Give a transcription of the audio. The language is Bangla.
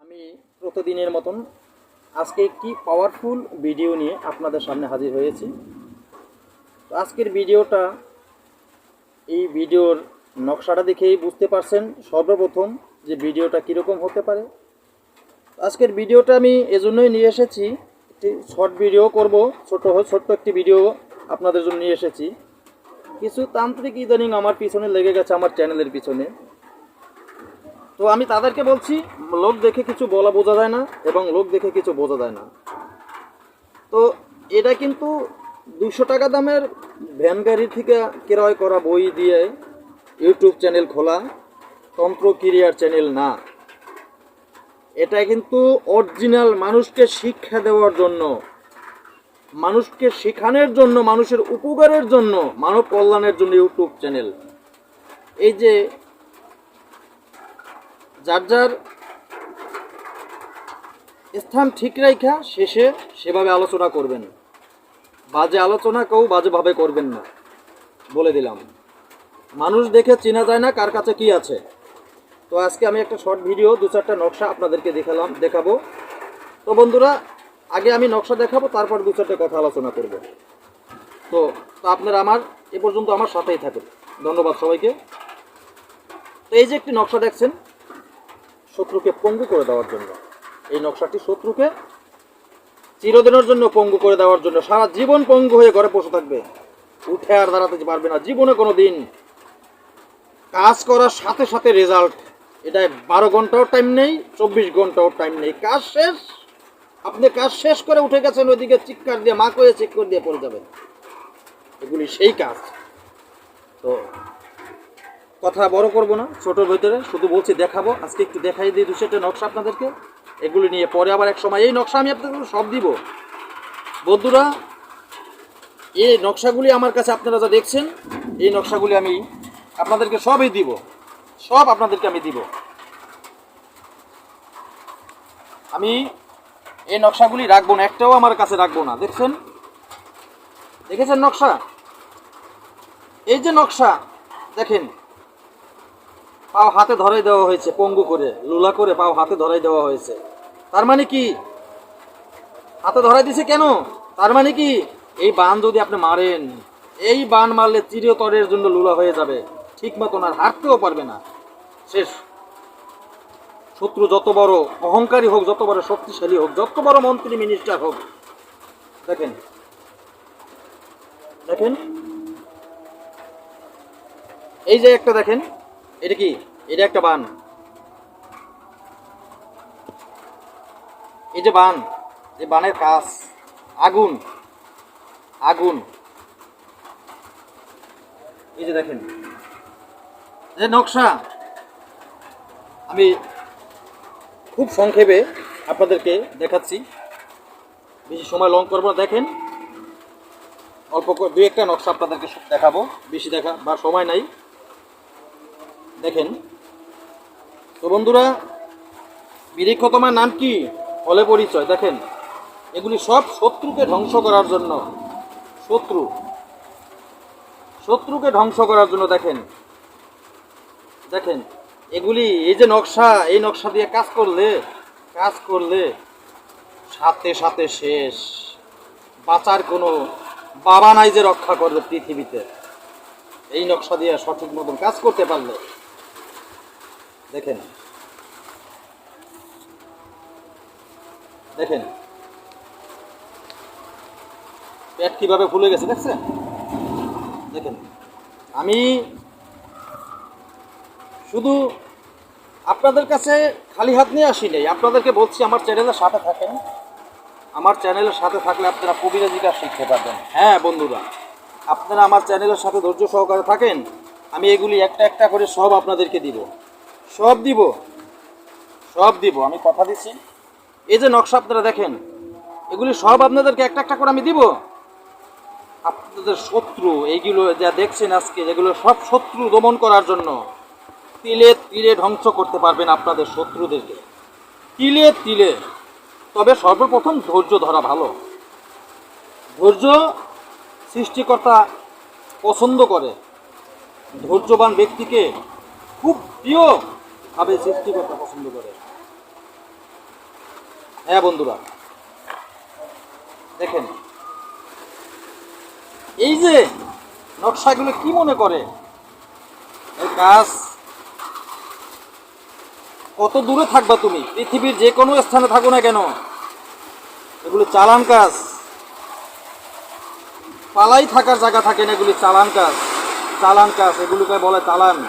আমি প্রতিদিনের মতন আজকে একটি পাওয়ারফুল ভিডিও নিয়ে আপনাদের সামনে হাজির হয়েছি। তো আজকের ভিডিওটা এই ভিডিওর নকশাটা দেখেই বুঝতে পারছেন সর্বপ্রথম যে ভিডিওটা কীরকম হতে পারে। আজকের ভিডিওটা আমি এজন্যই নিয়ে এসেছি, একটি শর্ট ভিডিও করব, ছোট ছোট্ট একটি ভিডিও আপনাদের জন্য নিয়ে এসেছি। কিছু তান্ত্রিক ইদানিং আমার পিছনে লেগে গেছে, আমার চ্যানেলের পিছনে। তো আমি তাদেরকে বলছি, লোক দেখে কিছু বলা বোঝা যায় না এবং লোক দেখে কিছু বোঝা যায় না। তো এটা কিন্তু দুশো টাকা দামের ভ্যান গাড়ি থেকে ক্রয় করা বই দিয়ে ইউটিউব চ্যানেল খোলা, তন্ত্র ক্রিয়ার চ্যানেল না। এটা কিন্তু অরিজিনাল মানুষকে শিক্ষা দেওয়ার জন্য, মানুষকে শেখানোর জন্য, মানুষের উপকারের জন্য, মানব কল্যাণের জন্য ইউটিউব চ্যানেল। এই যে যার যার স্থান ঠিক রাখা শেষে সেভাবে আলোচনা করবেন। বাজে আলোচনা কেউ বাজেভাবে করবেন না, বলে দিলাম। মানুষ দেখে চেনা যায় না কার কাছে কি আছে। তো আজকে আমি একটা শর্ট ভিডিও, দু চারটা নকশা আপনাদেরকে দেখালাম, দেখাবো। তো বন্ধুরা, আগে আমি নকশা দেখাবো, তারপর দু চারটে কথা আলোচনা করব। তো তো আপনারা আমার, এ পর্যন্ত আমার সাথেই থাকুন। ধন্যবাদ সবাইকে। তো এই যে একটি নকশা দেখছেন শত্রুকে পঙ্গু করে দেওয়ার জন্য। এই নকশাটি শত্রুকে চিরদিনের জন্য পঙ্গু করে দেওয়ার জন্য সারা জীবন পঙ্গু হয়ে ঘরে বসে থাকবে। উঠে আর দাঁড়াতে পারবে না, জীবনে কোনো দিন। কাজ করার সাথে সাথে রেজাল্ট এটা বারো ঘন্টাও টাইম নেই, চব্বিশ ঘন্টাও টাইম নেই। কাজ শেষ। আপনি কাজ শেষ করে উঠে গেছেন, ওইদিকে চিৎকার দিয়ে, মা করে চেক করে দিয়ে পড়ে যাবেন। এগুলি সেই কাজ। তো কথা বড় করব না, ছোটোর ভিতরে শুধু বলছি দেখাবো, আজকে একটু দেখাই দিই দু চারটে নকশা আপনাদেরকে। এগুলি নিয়ে পরে আবার এক সময় এই নকশা আমি আপনাদের সব দিব। বন্ধুরা, এই নকশাগুলি আমার কাছে আপনারা যা দেখছেন, এই নকশাগুলি আমি আপনাদেরকে সবই দিব। সব আপনাদেরকে আমি দিব। আমি এই নকশাগুলি রাখব না, একটাও আমার কাছে রাখব না, দেখছেন? দেখেছেন নকশা? এই যে নকশা, দেখেন পাও হাতে ধরাই দেওয়া হয়েছে, পঙ্গু করে, লুলা করে পাও হাতে ধরাই দেওয়া হয়েছে। তার মানে কি? হাতে ধরাই দিছে কেন? তার মানে কি? এই বান যদি আপনি মারেন, এই বান মারলে চিরতরের জন্য লুলা হয়ে যাবে, ঠিক মতন আর হাঁটতেও পারবে না। শেষ। শত্রু যত বড় অহংকারী হোক, যত বড় শক্তিশালী হোক, যত বড় মন্ত্রী মিনিস্টার হোক, দেখেন। দেখেন। এই যে একটা দেখেন। এটা কি? এটা একটা বান। এই যে বান, এই বানের কাজ। আগুন। আগুন। এই যে দেখেন। যে নকশা। আমি খুব সংক্ষেপে আপনাদেরকে দেখাচ্ছি। বেশি সময় লং করব দেখেন। অল্প দুই একটা নকশা আপনাদেরকে দেখাবো। বেশি দেখা বা সময় নাই। দেখেন। তো বন্ধুরা বিরিক্ষ তোমার নাম কি? ফলে পরিচয়, দেখেন। এগুলি সব শত্রুকে ধ্বংস করার জন্য, শত্রু। শত্রুকে ধ্বংস করার জন্য, দেখেন। দেখেন, এগুলি এই যে নকশা, এই নকশা দিয়ে কাজ করলে কাজ করলে সাথে সাথে শেষ। বাঁচার কোনো বাবা নাই যে রক্ষা করবে পৃথিবীতে। এই নকশা দিয়ে সঠিক মতন কাজ করতে পারলে। দেখেন। দেখেন। পেট কীভাবে ফুলে গেছে, দেখছেন? দেখেন। আমি শুধু আপনাদের কাছে খালি হাত নিয়ে আসি নাই, আপনাদেরকে বলছি আমার চ্যানেলের সাথে থাকেন। আমার চ্যানেলের সাথে থাকলে আপনারা কবিরাজিকা শিখতে পারবেন। হ্যাঁ বন্ধুরা, আপনারা আমার চ্যানেলের সাথে ধৈর্য সহকারে থাকেন। আমি এগুলি একটা একটা করে সব আপনাদেরকে দিব। সব দিব। সব দিব, আমি কথা দিচ্ছি এই যে নকশা আপনারা দেখেন, এগুলি সব আপনাদেরকে একটা একটা করে আমি দিব। আপনাদের শত্রু এইগুলো যা দেখছেন আজকে, এগুলো সব শত্রু দমন করার জন্য তিলে তিলে ধ্বংস করতে পারবেন আপনাদের শত্রুদেরকে। তিলে তিলে। তবে সর্বপ্রথম ধৈর্য ধরা ভালো। ধৈর্য সৃষ্টিকর্তা পছন্দ করে। ধৈর্যবান ব্যক্তিকে খুব প্রিয়ভাবে সৃষ্টিকর্তা পছন্দ করে। হ্যাঁ বন্ধুরা। দেখেন। এই যে নকশাগুলো কি মনে করে? এই কাজ কত দূরে থাকবা তুমি? পৃথিবীর যে কোনো স্থানে থাকো না কেন? এগুলো চালান কাজ। পালাই থাকার জায়গা থাকে না এগুলি চালান কাজ। চালান কাজ, এগুলোকে বলে চালান।